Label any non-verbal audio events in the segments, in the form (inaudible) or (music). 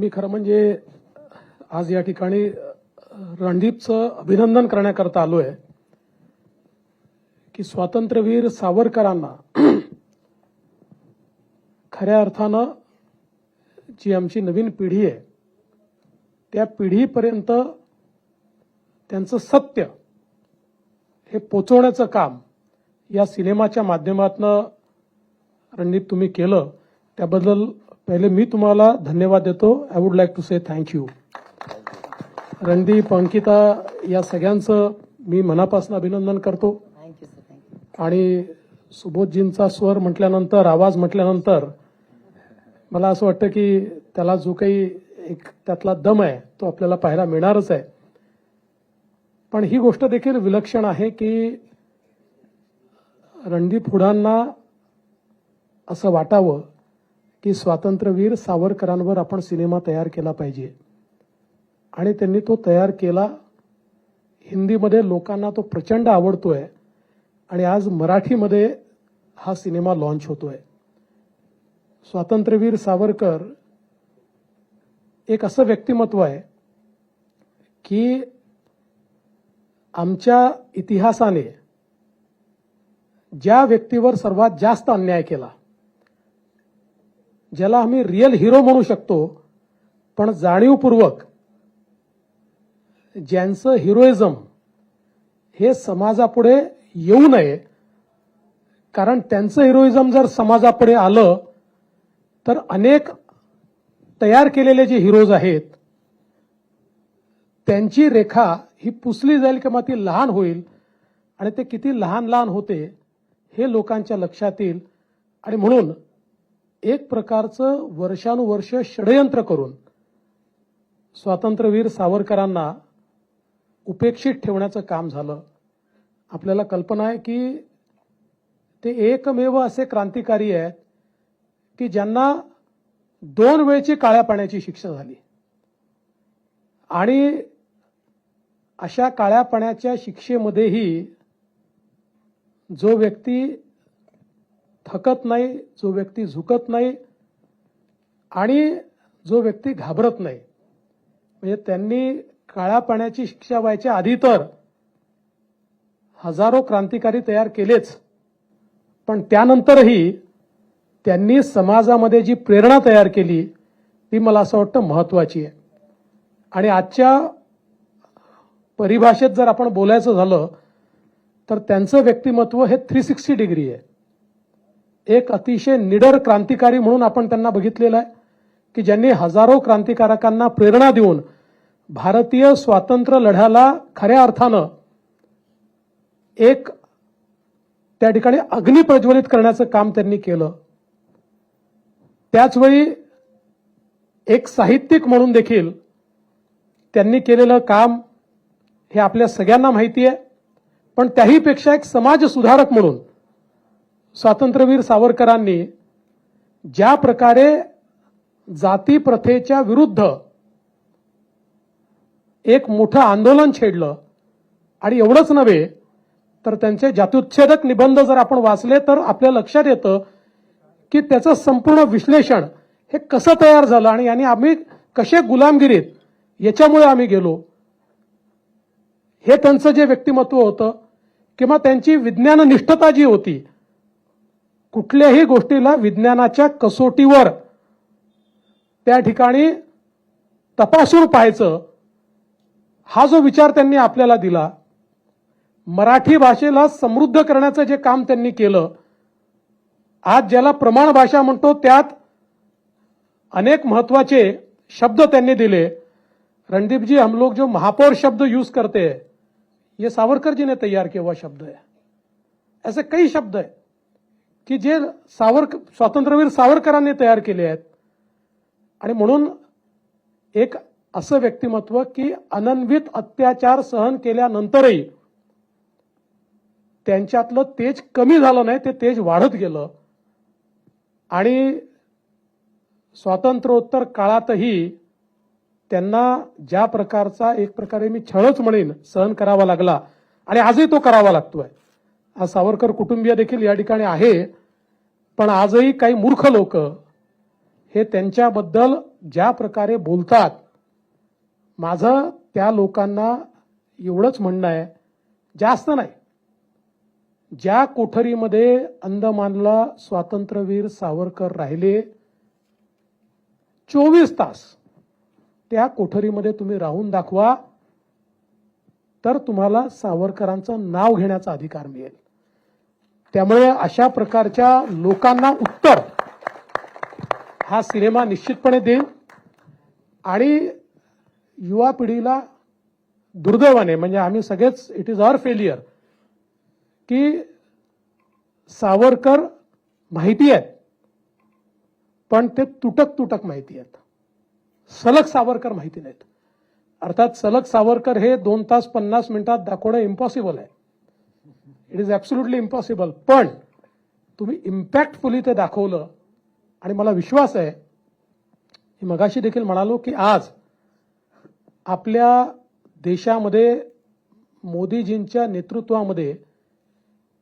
मी खरं म्हणजे आज या ठिकाणी रणदीपचं अभिनंदन करण्याकरता आलो आहे की स्वातंत्र्यवीर सावरकरांना (clears throat) खऱ्या अर्थानं जी आमची नवीन पिढी आहे त्या पिढीपर्यंत त्यांचं सत्य हे पोचवण्याचं काम या सिनेमाच्या माध्यमातनं रणदीप तुम्ही केलं त्याबद्दल पहिले मी तुम्हाला धन्यवाद देतो. I would like to say thank you Randeep Ankita या सगळ्यांचं मी मनापासून अभिनंदन करतो. आणि सुबोधजींचा स्वर म्हटल्यानंतर आवाज म्हटल्यानंतर मला असं वाटतं की त्याला जो काही एक त्यातला दम आहे तो आपल्याला पाहायला मिळणारच आहे. पण ही गोष्ट देखील विलक्षण आहे की रणदीप हुडांना असं वाटावं की स्वातंत्र्यवीर सावरकरांवर आपण सिनेमा तयार केला पाहिजे. आणि त्यांनी तो तयार केला. हिंदीमध्ये लोकांना तो प्रचंड आवडतोय. आणि आज मराठीमध्ये हा सिनेमा लॉन्च होतोय. स्वातंत्र्यवीर सावरकर एक असं व्यक्तिमत्व आहे की आमच्या इतिहासाने ज्या व्यक्तीवर सर्वात जास्त अन्याय केला ज्याला आम्ही रिअल हिरो म्हणू शकतो पण जाणीवपूर्वक ज्यांचं हिरोइझम हे समाजापुढे येऊ नये कारण त्यांचं हिरोइझम जर समाजापुढे आलं तर अनेक तयार केलेले जे हिरोज आहेत त्यांची रेखा ही पुसली जाईल किंवा ती लहान होईल आणि ते किती लहान लहान होते हे लोकांच्या लक्षात येईल. आणि म्हणून एक प्रकारचं वर्षानुवर्ष षडयंत्र करून स्वातंत्र्यवीर सावरकरांना उपेक्षित ठेवण्याचं काम झालं. आपल्याला कल्पना आहे की ते एकमेव असे क्रांतिकारी आहेत की ज्यांना दोन वेळची काळ्या पाण्याची शिक्षा झाली. आणि अशा काळ्या पाण्याच्या शिक्षेमध्येही जो व्यक्ती थकत नाही जो व्यक्ती झुकत नाही आणि जो व्यक्ती घाबरत नाही. म्हणजे त्यांनी काळ्या पाण्याची शिक्षा व्हायच्या आधी तर हजारो क्रांतिकारी तयार केलेच. पण त्यानंतरही त्यांनी समाजामध्ये जी प्रेरणा तयार केली ती मला असं वाटतं महत्वाची आहे. आणि आजच्या परिभाषेत जर आपण बोलायचं झालं तर त्यांचं व्यक्तिमत्व हे थ्री सिक्स्टी डिग्री आहे. एक अतिशय निडर क्रांतिकारी म्हणून आपण त्यांना बघितलेलं आहे की ज्यांनी हजारो क्रांतिकारकांना प्रेरणा देऊन भारतीय स्वातंत्र्य लढ्याला खऱ्या अर्थानं एक त्या ठिकाणी अग्नी प्रज्वलित करण्याचं काम त्यांनी केलं. त्याचवेळी एक साहित्यिक म्हणून देखील त्यांनी केलेलं काम हे आपल्या सगळ्यांना माहिती आहे पण त्याहीपेक्षा एक समाज सुधारक म्हणून स्वातंत्र्यवीर सावरकरांनी ज्या प्रकारे जाती प्रथेच्या विरुद्ध एक मोठं आंदोलन छेडलं आणि एवढंच नव्हे तर त्यांचे जात्युच्छेदक निबंध जर आपण वाचले तर आपल्या लक्षात येतं की त्याचं संपूर्ण विश्लेषण हे कसं तयार झालं आणि यांनी आम्ही कसे गुलामगिरीत याच्यामुळे आम्ही गेलो. हे त्यांचं जे व्यक्तिमत्व होतं किंवा त्यांची विज्ञाननिष्ठता जी होती कुठल्याही गोष्टीला विज्ञानाच्या कसोटीवर त्या ठिकाणी तपासून पाहायचं हा जो विचार त्यांनी आपल्याला दिला मराठी भाषेला समृद्ध करण्याचं जे काम त्यांनी केलं आज ज्याला प्रमाण भाषा म्हणतो त्यात अनेक महत्त्वाचे शब्द त्यांनी दिले. रणदीप जी हम लोग जो महापौर शब्द यूज करते हैं ये सावरकर जी ने तैयार किया हुआ शब्द है ऐसे कई शब्द है की जे सावरक स्वातंत्र्यवीर सावरकरांनी तयार केले आहेत. आणि म्हणून एक असं व्यक्तिमत्व की अनन्वित अत्याचार सहन केल्यानंतरही त्यांच्यातलं तेज कमी झालं नाही ते तेज वाढत गेलं. आणि स्वातंत्र्योत्तर काळातही त्यांना ज्या प्रकारचा एक प्रकारे मी छळच म्हणेन सहन करावा लागला. आणि आजही तो करावा लागतोय. सावरकर कुटुंबीय देखील या ठिकाणी आहे. पण आजही काही मूर्ख लोक हे त्यांच्याबद्दल ज्या प्रकारे बोलतात माझं त्या लोकांना एवढंच म्हणणं आहे जास्त नाही. ज्या कोठरीमध्ये अंदमानला स्वातंत्र्यवीर सावरकर राहिले चोवीस तास त्या कोठरीमध्ये तुम्ही राहून दाखवा तर तुम्हाला सावरकरांचं नाव घेण्याचा अधिकार मिळेल. त्यामुळे अशा प्रकारच्या लोकांना उत्तर हा सिनेमा निश्चितपणे देईल. आणि युवा पिढीला दुर्दैवाने म्हणजे आम्ही सगळेच इट इज अवर फेलियर की सावरकर माहिती आहेत पण ते तुटक तुटक माहिती आहेत. सलग सावरकर माहिती नाहीत. अर्थात सलग सावरकर हे दोन तास पन्नास मिनिटात दाखवणं इम्पॉसिबल आहे. इट इज ॲब्सोल्युटली इम्पॉसिबल पण तुम्ही इम्पॅक्टफुली ते दाखवलं आणि मला विश्वास आहे मी मगाशी देखील म्हणालो की आज आपल्या देशामध्ये मोदीजींच्या नेतृत्वामध्ये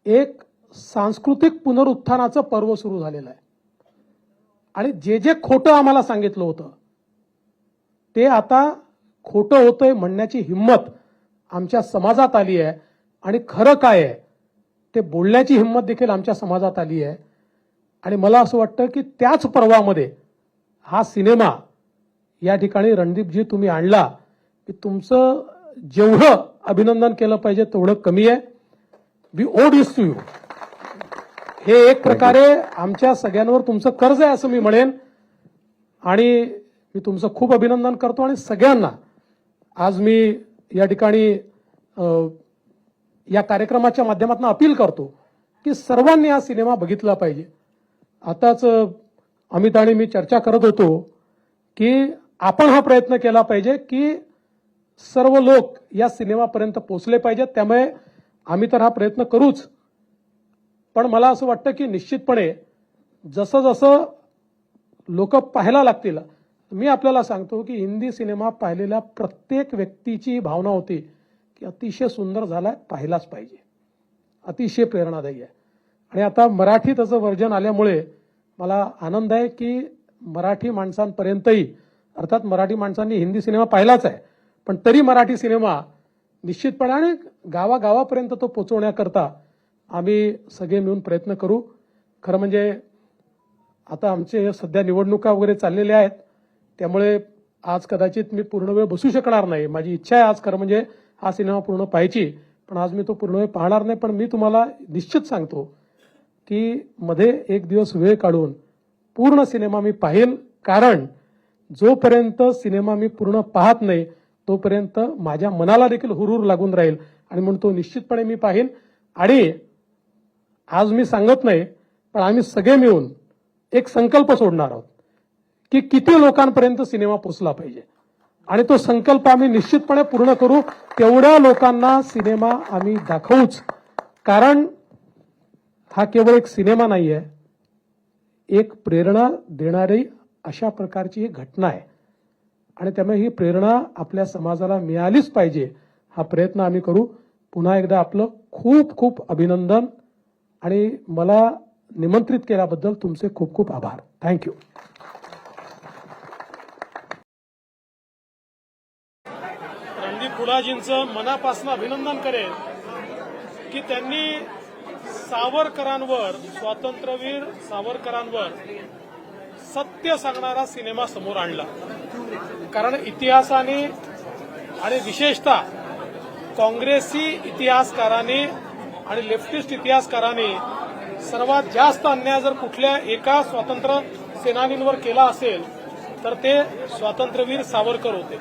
एक सांस्कृतिक पुनरुत्थानाचं पर्व सुरू झालेलं आहे. आणि जे जे खोटं आम्हाला सांगितलं होतं ते आता खोटं होतंय म्हणण्याची हिंमत आमच्या समाजात आली आहे. आणि खरं काय आहे ते बोलण्याची हिंमत देखील आमच्या समाजात आली आहे. आणि मला असं वाटतं की त्याच पर्वामध्ये हा सिनेमा या ठिकाणी रणदीपजी तुम्ही आणला की तुमचं जेवढं अभिनंदन केलं पाहिजे तेवढं कमी आहे. We owed is to you हे एक प्रकारे आमच्या सगळ्यांवर तुमचं कर्ज आहे असं मी म्हणेन. आणि मी तुमचं खूप अभिनंदन करतो आणि सगळ्यांना आज मी या ठिकाणी या कार्यक्रमाच्या माध्यमातून अपील करतो की सर्वांनी हा सिनेमा बघितला पाहिजे. आताच अमित आणि मी चर्चा करत होतो की आपण हा प्रयत्न केला पाहिजे की सर्व लोक या सिनेमापर्यंत पोहोचले पाहिजेत. त्यामुळे आम्ही तर हा प्रयत्न करूच. पण मला असं वाटतं की निश्चितपणे जसं जसं लोक पाहायला लागतील मी आपल्याला सांगतो की हिंदी सिनेमा पाहिलेल्या प्रत्येक व्यक्तीची भावना होती. की अतिशय सुंदर झालाय पाहिलाच पाहिजे. अतिशय प्रेरणादायी आहे. आणि आता मराठी त्याचं वर्जन आल्यामुळे मला आनंद आहे की मराठी माणसांपर्यंतही अर्थात मराठी माणसांनी हिंदी सिनेमा पाहिलाच आहे पण तरी मराठी सिनेमा निश्चितपणे आणि गावागावापर्यंत तो पोचवण्याकरता आम्ही सगळे मिळून प्रयत्न करू. खरं म्हणजे आता आमचे सध्या निवडणुका वगैरे चाललेल्या आहेत त्यामुळे आज कदाचित मी पूर्ण वेळ बसू शकणार नाही. माझी इच्छा आहे आज खरं म्हणजे हा सिनेमा पूर्ण पाहायची. पण आज मी तो पूर्ण वेळ पाहणार नाही पण मी तुम्हाला निश्चित सांगतो की मध्ये एक दिवस वेळ काढून पूर्ण सिनेमा मी पाहिल. कारण जोपर्यंत सिनेमा मी पूर्ण पाहत नाही तोपर्यंत माझ्या मनाला देखील हुरूर लागून राहील. आणि म्हणून तो निश्चितपणे मी पाहिन आणि आज मी सांगत नाही पण आम्ही सगळे मिळून एक संकल्प सोडणार आहोत की किती लोकांपर्यंत सिनेमा पोचला पाहिजे. आणि तो संकल्प आम्ही निश्चितपणे पूर्ण करू. तेवढ्या लोकांना सिनेमा आम्ही दाखवूच. कारण हा केवळ एक सिनेमा नाही आहे एक प्रेरणा देणारी अशा प्रकारची ही घटना आहे. आणि त्यामुळे ही प्रेरणा आपल्या समाजाला मिळालीच पाहिजे. हा प्रयत्न आम्ही करू. पुन्हा एकदा आपलं खूप खूप अभिनंदन. आणि मला निमंत्रित केल्याबद्दल तुमचे खूप खूप आभार. थँक्यू रणदीप मनापासून अभिनंदन करेन की त्यांनी सावरकरांवर स्वातंत्र्यवीर सावरकरांवर सत्य सांगणारा सिनेमा समोर आणला. कारण इतिहासाने आणि विशेषतः काँग्रेसी इतिहासकारांनी आणि लेफ्टिस्ट इतिहासकारांनी सर्वात जास्त अन्याय जर कुठल्या एका स्वातंत्र्य सेनानींवर केला असेल तर ते स्वातंत्र्यवीर सावरकर होते.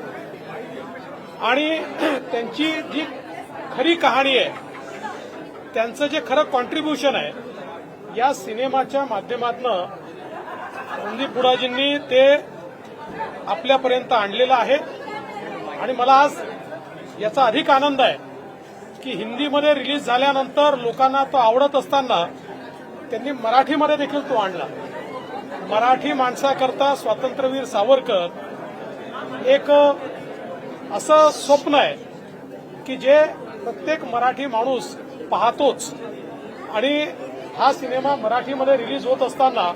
आणि त्यांची जी खरी कहाणी आहे त्यांचं जे खरं कॉन्ट्रीब्युशन आहे या सिनेमाच्या माध्यमातनं रणदीप बुडाजींनी ते आपल्यापर्यंत आणलेलं आहे. आणि मला आज याचा अधिक आनंद आहे की हिंदीमध्ये रिलीज झाल्यानंतर लोकांना तो आवडत असताना त्यांनी मराठीमध्ये देखील तो आणला. मराठी माणसाकरता स्वातंत्र्यवीर सावरकर एक असं स्वप्न आहे की जे प्रत्येक मराठी माणूस पाहतोच. आणि हा सिनेमा मराठीमध्ये रिलीज होत असताना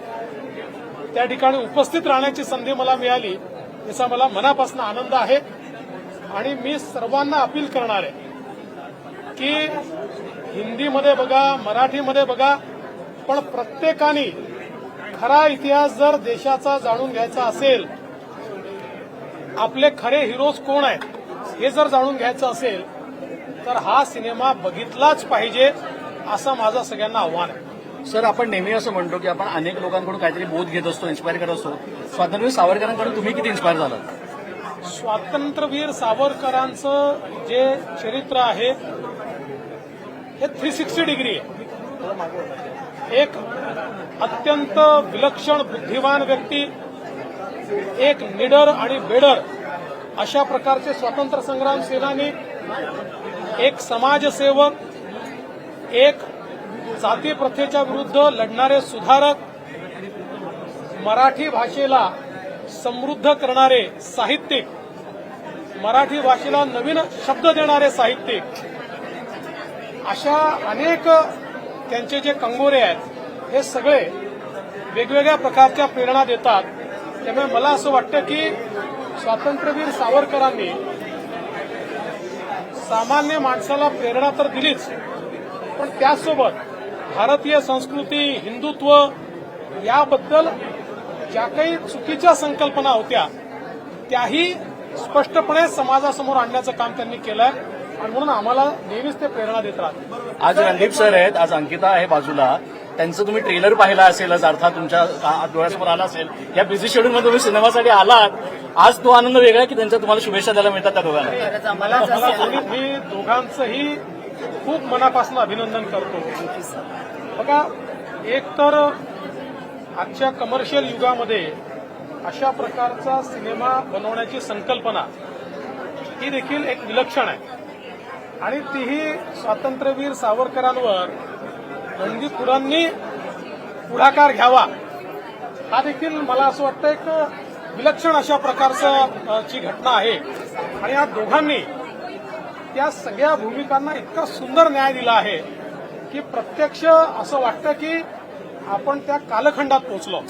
त्या ठिकाणी उपस्थित राहण्याची संधी मला मिळाली याचा मला मनापासून आनंद आहे. आणि मी सर्वांना अपील करणार आहे की हिंदीमध्ये बघा मराठीमध्ये बघा पण प्रत्येकाने खरा इतिहास जर देशाचा जाणून घ्यायचा असेल आपले खरे हिरोज कोण आहेत हे जर जाणून घ्यायचं असेल तर हा सिनेमा बघितलाच पाहिजे असं माझं सगळ्यांना आव्हान आहे. सर आपण नेहमी असं म्हणतो की आपण अनेक लोकांकडून काहीतरी बोध घेत असतो इन्स्पायर करत असतो. स्वातंत्र्यवीर सावरकरांकडून तुम्ही किती इन्स्पायर झालात? स्वातंत्र्यवीर सावरकरांचं जे चरित्र आहे हे थ्री सिक्स्टी डिग्री आहे. एक अत्यंत विलक्षण बुद्धिवान व्यक्ती एक निडर आणि बेडर अशा प्रकारचे स्वातंत्र्य संग्राम सेनानी एक समाजसेवक एक जाती प्रथेच्या विरुद्ध लढणारे सुधारक मराठी भाषेला समृद्ध करणारे साहित्यिक मराठी भाषेला नवीन शब्द देणारे साहित्यिक अशा अनेक त्यांचे जे कंगोरे आहेत हे सगळे वेगवेगळ्या प्रकारच्या प्रेरणा देतात. त्यामुळे मला असं वाटतं की स्वातंत्र्यवीर सावरकरांनी सामान्य माणसाला प्रेरणा तर दिलीच पण त्याचसोबत भारतीय संस्कृती हिंदुत्व याबद्दल ज्या काही चुकीच्या संकल्पना होत्या त्याही स्पष्टपणे समाजासमोर आणण्याचं काम त्यांनी केलंय आणि म्हणून आम्हाला नेहमीच ते प्रेरणा देत राहत आज रणदीप सर आहेत आज अंकिता आहे बाजूला. त्यांचं तुम्ही ट्रेलर पाहिला असेलच अर्थात तुमच्या डोळ्यासमोर आला असेल या बिझी शेड्यूलमध्ये तुम्ही सिनेमासाठी आलात. आज तो आनंद वेगळा आहे की त्यांच्या तुम्हाला शुभेच्छा द्यायला मिळतात त्या दोघांना? मला मला दोन्ही मी दोघांचंही खूप मनापासून अभिनंदन करतो. बघा एक तर आजच्या कमर्शियल युगामध्ये अशा प्रकारचा सिनेमा बनवण्याची संकल्पना ही देखील एक विलक्षण आहे. आणि तीही स्वातंत्र्यवीर सावरकरांवर रणदीपुरांनी पुढाकार घ्यावा. हा देखील मला असं वाटतं एक विलक्षण अशा प्रकारचं ची घटना आहे. आणि या दोघांनी त्या सगळ्या भूमिकांना इतका सुंदर न्याय दिला आहे की प्रत्यक्ष असं वाटतं की आपण त्या कालखंडात पोहोचलो.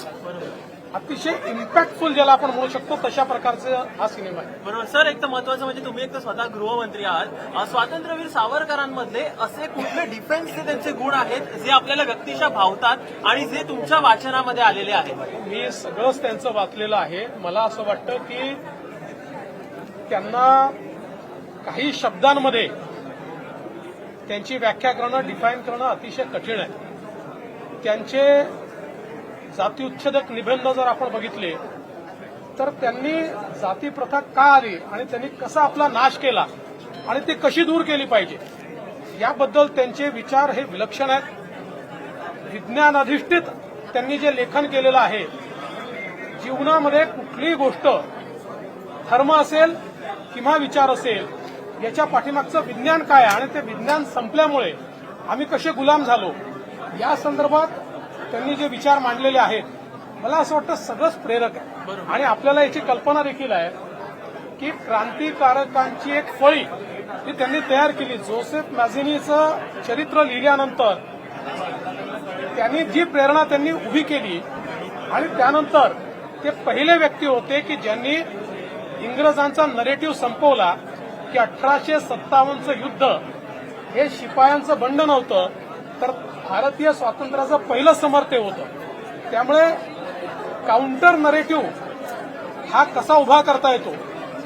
अतिशय इम्पॅक्टफुल ज्याला आपण म्हणू शकतो तशा प्रकारचा हा सिनेमा आहे. बरोबर. सर एक तर महत्वाचं म्हणजे तुम्ही एक तर स्वतः गृहमंत्री आहात. स्वातंत्र्यवीर सावरकरांमधले असे कुठले डिफेन्सचे त्यांचे गुण आहेत जे आपल्याला व्यक्तिशा भावतात आणि जे तुमच्या वाचनामध्ये आलेले आहेत? मी सगळंच त्यांचं वाचलेलं आहे. मला असं वाटतं की त्यांना काही शब्दांमध्ये त्यांची व्याख्या करणं डिफाईन करणं अतिशय कठीण आहे. त्यांचे जातीउच्छेदक निबंध जर आपण बघितले तर त्यांनी जातीप्रथा का आली आणि त्यांनी कसा आपला नाश केला आणि ती कशी दूर केली पाहिजे याबद्दल त्यांचे विचार हे विलक्षण आहेत. विज्ञान अधिष्ठित त्यांनी जे लेखन केलेलं आहे जीवनामध्ये कुठलीही गोष्ट धर्म असेल किंवा विचार असेल याच्या पाठीमागचं विज्ञान काय आहे? आणि ते विज्ञान संपल्यामुळे आम्ही कसे गुलाम झालो? या संदर्भात त्यांनी जे विचार मांडलेले आहेत मला असं वाटतं सगळंच प्रेरक आहे. आणि आपल्याला याची कल्पना देखील आहे की क्रांतिकारकांची एक फळी ही त्यांनी तयार केली जोसेफ मॅझिनीचं चरित्र लिहिल्यानंतर त्यांनी जी प्रेरणा त्यांनी उभी केली आणि त्यानंतर ते पहिले व्यक्ती होते की ज्यांनी इंग्रजांचा नरेटिव्ह संपवला की अठराशे सत्तावन्नचं युद्ध हे शिपायांचं बंड नव्हतं भारतीय स्वातंत्र्याचं पहिलं समर्थ होतं. त्यामुळे काउंटर नरेटिव्ह हा कसा उभा करता येतो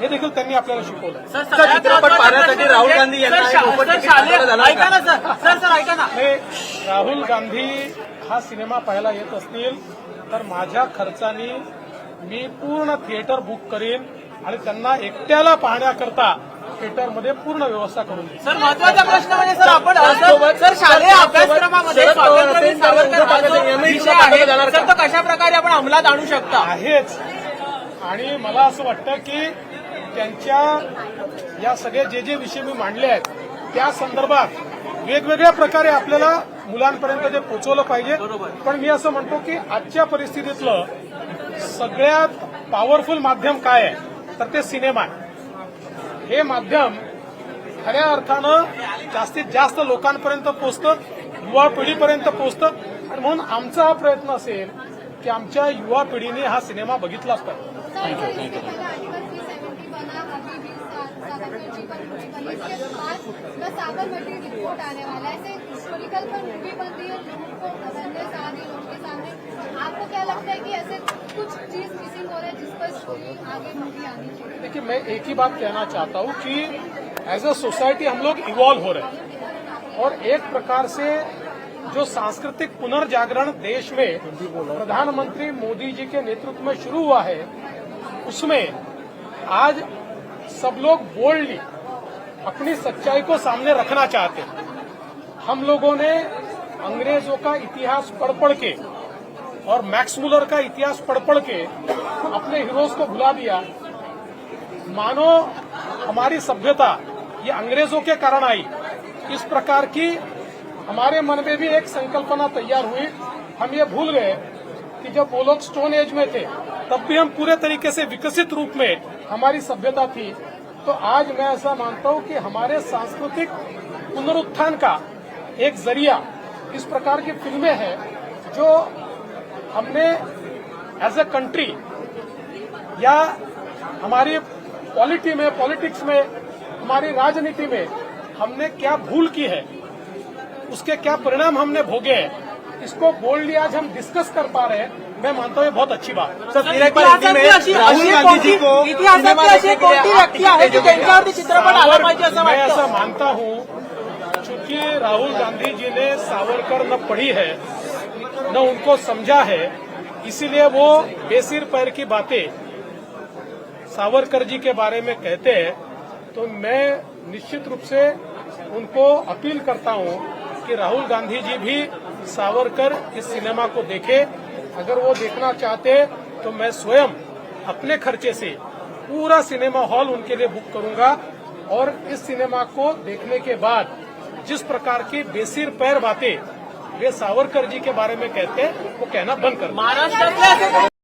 हे देखील त्यांनी आपल्याला शिकवलं. चित्रपट पाहण्यासाठी प्रश्न राहुल म्हणजे- गांधी राहुल गांधी हा सिनेमा पाहायला येत असतील तर माझ्या खर्चानी मी पूर्ण थिएटर बुक करीन आणि त्यांना एकट्याला पाहण्याकरता थिएटरमध्ये पूर्ण व्यवस्था करून देईन सर महत्त्वाचा प्रश्न म्हणजे सर आपण सर- सर शालेय अभ्यासक्रमामध्ये शरद पवार स्वातंत्र्यवीर असेल, तर सावरकर हा जो नियमित विषय आहे. जाणार सर तो कशा प्रकारे आपण अंमलात आणू शकता? आहेच. आणि मला असं वाटतं की त्यांच्या या सगळे जे जे विषय मी मांडले आहेत त्या संदर्भात वेगवेगळ्या प्रकारे आपल्याला मुलांपर्यंत ते पोचवलं पाहिजे. पण मी असं म्हणतो की आजच्या परिस्थितीतलं सगळ्यात पॉवरफुल माध्यम काय आहे? तर ते सिनेमा आहे. हे माध्यम खऱ्या अर्थानं जास्तीत जास्त लोकांपर्यंत पोचतं युवा पिढीपर्यंत पोचतं आणि म्हणून आमचा हा प्रयत्न असेल की आमच्या युवा पिढीने हा सिनेमा बघितला असता. आपको क्या लगता है कि ऐसे कुछ चीज़ मिसिंग हो रहा है जिस पर आगे मूवी आनी चाहिए। देखिए, मैं एक ही बात कहना चाहता हूँ कि एज अ सोसाइटी हम लोग इवॉल्व हो रहे हैं। और एक प्रकार से जो सांस्कृतिक पुनर्जागरण देश में प्रधानमंत्री मोदी जी के नेतृत्व में शुरू हुआ है, उसमें आज सब लोग बोल्डली अपनी सच्चाई को सामने रखना चाहते हैं। हम लोगों ने अंग्रेज़ों का इतिहास पढ़ पढ़ के और मैक्स मुलर का इतिहास पढ़ पढ़ के अपने हीरोज को भुला दिया। मानो हमारी सभ्यता ये अंग्रेज़ों के कारण आई। इस प्रकार की हमारे मन में भी एक संकल्पना तैयार हुई। हम ये भूल गए कि जब वो लोग स्टोन एज में थे, तब भी हम पूरे तरीके से विकसित रूप में हमारी सभ्यता थी। तो आज मैं ऐसा मानता हूँ कि हमारे सांस्कृतिक पुनरुत्थान का एक ज़रिया इस प्रकार की फ़िल्में हैं, जो हमने एज ए कंट्री या हमारी पॉलिटी में पॉलिटिक्स में हमारी राजनीति में हमने क्या भूल की है? उसके क्या परिणाम हमने भोगे हैं? इसको बोल्डली आज हम डिस्कस कर पा रहे हैं। मैं मानता हूँ ये बहुत अच्छी बात। सर, कोणती व्यक्ती आहे की मैं ऐसा मानता हूँ चूँकि राहुल गांधी जी ने सावरकर न पढ़ी है न उनको समझा है, इसीलिए वो बेसिर पैर की बातें सावरकर जी के बारे में कहते हैं। तो मैं निश्चित रूप से उनको अपील करता हूँ कि राहुल गांधी जी भी सावरकर इस सिनेमा को देखे। अगर वो देखना चाहते तो मैं स्वयं अपने खर्चे से पूरा सिनेमा हॉल उनके लिए बुक करूँगा और इस सिनेमा को देखने के बाद जिस प्रकार की बेसिर पैर बातें वे सावरकर जी के बारे में कहते हैं वो कहना बंद कर महाराष्ट्र